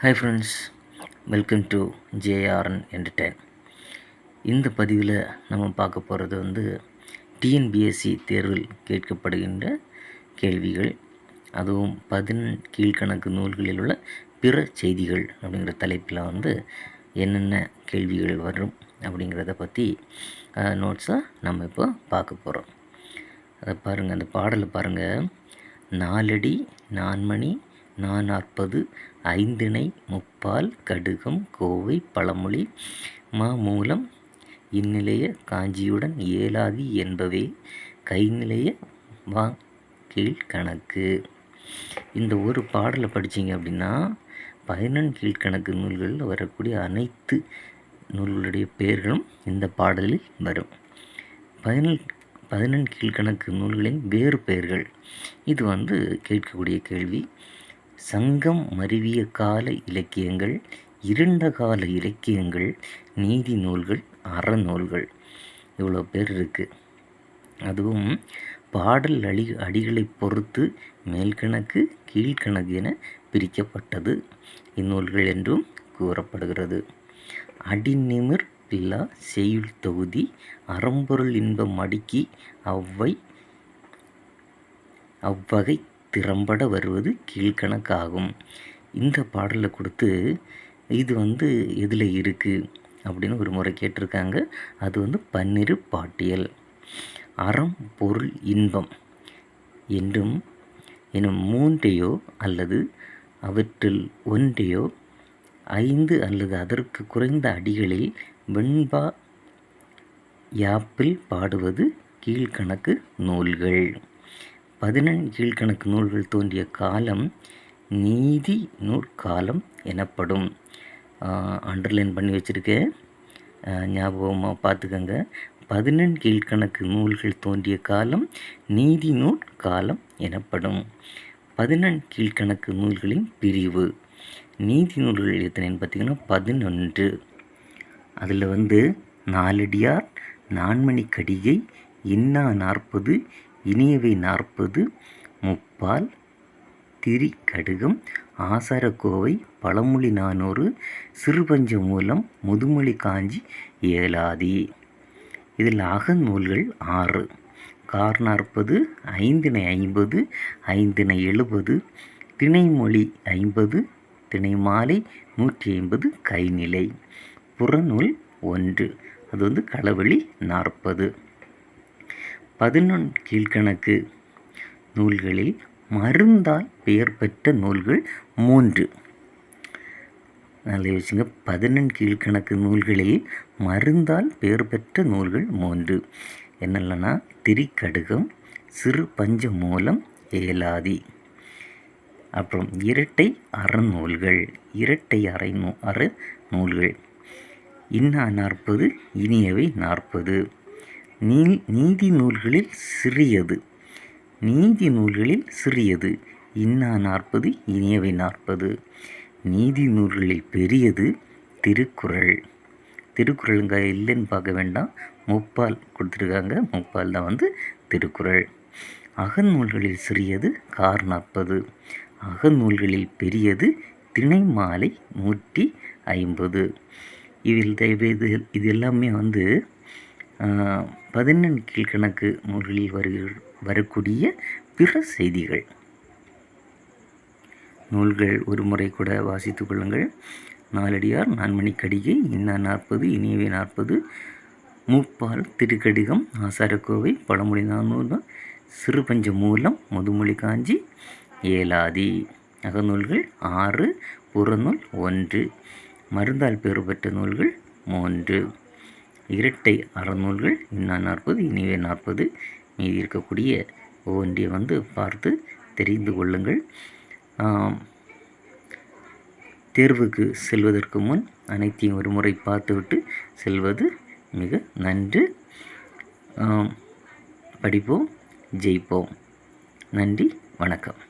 Hi friends welcome to JRN entertain இந்த பதிவில் நம்ம பார்க்க போகிறது வந்து டிஎன்பிஎஸ்சி தேர்வில் கேட்கப்படுகின்ற கேள்விகள் அதுவும் பதினெண் கீழ்கணக்கு நூல்களில் உள்ள பிற செய்திகள் அப்படிங்கிற தலைப்பில் வந்து என்னென்ன கேள்விகள் வரும் அப்படிங்கிறத பற்றி நோட்ஸாக நம்ம இப்போ பார்க்க போகிறோம் அதை பாருங்கள் அந்த பாடலை பாருங்கள் நாலடி நான்மணி நானாற்பது ஐந்திணை முப்பால் கடுகம் கோவை பழமொழி மாமூலம் இந்நிலைய காஞ்சியுடன் ஏலாதி என்பவே கைநிலைய வா கீழ்கணக்கு இந்த ஒரு பாடலை படித்தீங்க அப்படின்னா பதினெண் கீழ்கணக்கு நூல்களில் வரக்கூடிய அனைத்து நூல்களுடைய பெயர்களும் இந்த பாடலில் வரும். பதினெண் பதினெண் கீழ்கணக்கு நூல்களின் வேறு பெயர்கள். இது வந்து கேட்கக்கூடிய கேள்வி. சங்கம் மருவிய கால இலக்கியங்கள் இருண்ட கால இலக்கியங்கள் நீதி நூல்கள் அறநூல்கள் இவ்வளோ பேர் இருக்குது அதுவும் பாடல் அடி அடிகளை பொறுத்து மேல்கணக்கு கீழ்கணக்கு என பிரிக்கப்பட்டது. இந்நூல்கள் என்றும் கூறப்படுகிறது. அடிநிமிர் பில்லா செய்யுள் தொகுதி அறம்பொருள் இன்பம் அடுக்கி அவ்வை அவ்வகை திறம்பட வருவது கீழ்கணக்காகும். இந்த பாடலை கொடுத்து இது வந்து எதில் இருக்குது அப்படின்னு ஒரு முறை கேட்டிருக்காங்க. அது வந்து பன்னிரு பாட்டியல். அறம் பொருள் இன்பம் என்றும் எனும் மூன்றையோ அல்லது அவற்றில் ஒன்றையோ ஐந்து அல்லது அதற்கு குறைந்த அடிகளில் வெண்பா யாப்பில் பாடுவது கீழ்கணக்கு நூல்கள். பதினெண் கீழ்கணக்கு நூல்கள் தோன்றிய காலம் நீதி நூற்காலம் எனப்படும். அண்டர்லைன் பண்ணி வச்சுருக்கேன் ஞாபகமாக பார்த்துக்கோங்க பதினெண் கீழ்கணக்கு நூல்கள் தோன்றிய காலம் நீதி நூற்காலம் எனப்படும். பதினெண் கீழ்கணக்கு நூல்களின் பிரிவு. நீதி நூல்கள் எத்தனைன்னு பார்த்திங்கன்னா பதினொன்று. அதில் வந்து நாலடியார் நான்மணி கடிகை இன்னா நாற்பது இனியவை நாற்பது முப்பால் திரிகடுகம் ஆசாரக்கோவை பழமொழி நானூறு சிறுபஞ்ச மூலம் முதுமொழி காஞ்சி ஏலாதி இதில் அகநூல்கள் ஆறு. கார் நாற்பது ஐந்தினை ஐம்பது ஐந்தினை எழுபது திணைமொழி ஐம்பது திணைமாலை நூற்றி ஐம்பது கைநிலை. புறநூல் ஒன்று. அது வந்து களவெளி நாற்பது. பதினொன் கீழ்கணக்கு. நூல்களில் மருந்தால் பெயர் பெற்ற நூல்கள் மூன்று. நல்ல வச்சுங்க பதினெண் கீழ்கணக்கு நூல்களில் மருந்தால் பெயர் பெற்ற நூல்கள் மூன்று. என்னென்னா திரிக்கடுகம் சிறு பஞ்ச மூலம் ஏலாதி. அப்புறம் இரட்டை அறநூல்கள் இரட்டை அறை நூ அற நூல்கள். இன்னா நாற்பது இனியவை நாற்பது. நீ நீதி நூல்களில் சிறியது. நீதி நூல்களில் சிறியது. இன்னா நாற்பது இனியவை நாற்பது. நீதி நூல்களில் பெரியது திருக்குறள். திருக்குறளுங்க இல்லைன்னு பார்க்க வேண்டாம். முப்பால் கொடுத்துருக்காங்க. முப்பால் தான் வந்து திருக்குறள். அகநூல்களில் சிறியது கார் நாற்பது. அகநூல்களில் பெரியது திணை மாலை நூற்றி ஐம்பது. இதில் இது இது எல்லாமே வந்து பதினெண் கீழ்கணக்கு நூல்களில் வரு வரக்கூடிய பிற செய்திகள். நூல்கள் ஒரு முறை கூட வாசித்து கொள்ளுங்கள். நாலடியார் நான்மணி கடிகை இன்னா நாற்பது இனியவை நாற்பது மூப்பால் திருக்கடிகம் ஆசாரக்கோவை பழமொழி நானூறு சிறுபஞ்ச மூலம் முதுமொழி காஞ்சி ஏலாதி அகநூல்கள் ஆறு புறநூல் ஒன்று மருந்தால் பெறு பெற்ற நூல்கள் மூன்று. இரட்டை அறநூல்கள் இன்னா நாற்பது இனிவே நாற்பது மீதி இருக்கக்கூடிய ஒவ்வொன்றையும் வந்து பார்த்து தெரிந்து கொள்ளுங்கள். தேர்வுக்கு செல்வதற்கு முன் அனைத்தையும் ஒரு முறை பார்த்துவிட்டு செல்வது மிக நன்று. படிப்போம் ஜெயிப்போம். நன்றி வணக்கம்.